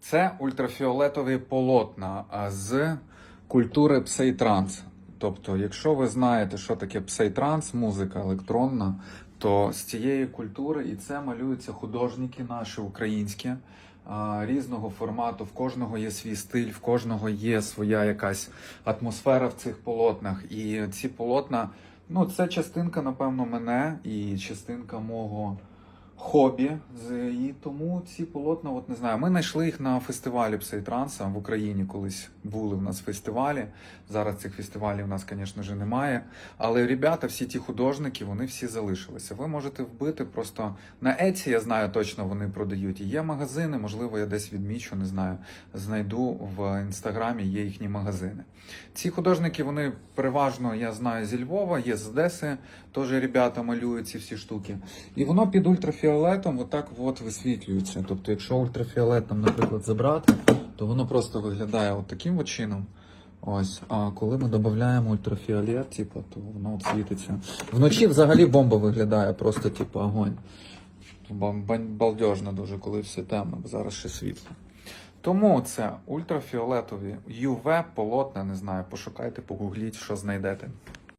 Це ультрафіолетові полотна з культури псейтранс. Тобто, якщо ви знаєте, що таке псейтранс, музика електронна, то з цієї культури і це малюються художники наші українські різного формату. В кожного є свій стиль, в кожного є своя якась атмосфера в цих полотнах. І ці полотна, ну це частинка, напевно, мене і частинка мого хобі. І тому ці полотна, от не знаю, ми знайшли їх на фестивалі Псейтранса в Україні. Колись були в нас фестивалі. Зараз цих фестивалів у нас, звісно ж, немає. Але ребята, всі ті художники, вони всі залишилися. Ви можете вбити просто на Еці, я знаю точно вони продають. І є магазини, можливо, я десь відмічу, не знаю. Знайду в інстаграмі є їхні магазини. Ці художники, вони переважно, я знаю, зі Львова, є з Одеси, теж ребята малюють ці всі штуки. І воно під ультрафіолетом отак от висвітлюється. Тобто, якщо ультрафіолет там, наприклад, забрати, то воно просто виглядає от таким от чином. Ось, а коли ми додаємо ультрафіолет, типу, то воно от світиться. Вночі взагалі бомба виглядає просто, типу, огонь. Балдежно дуже, коли все темно, бо зараз ще світло. Тому це ультрафіолетові UV полотна, не знаю, пошукайте, погугліть, що знайдете.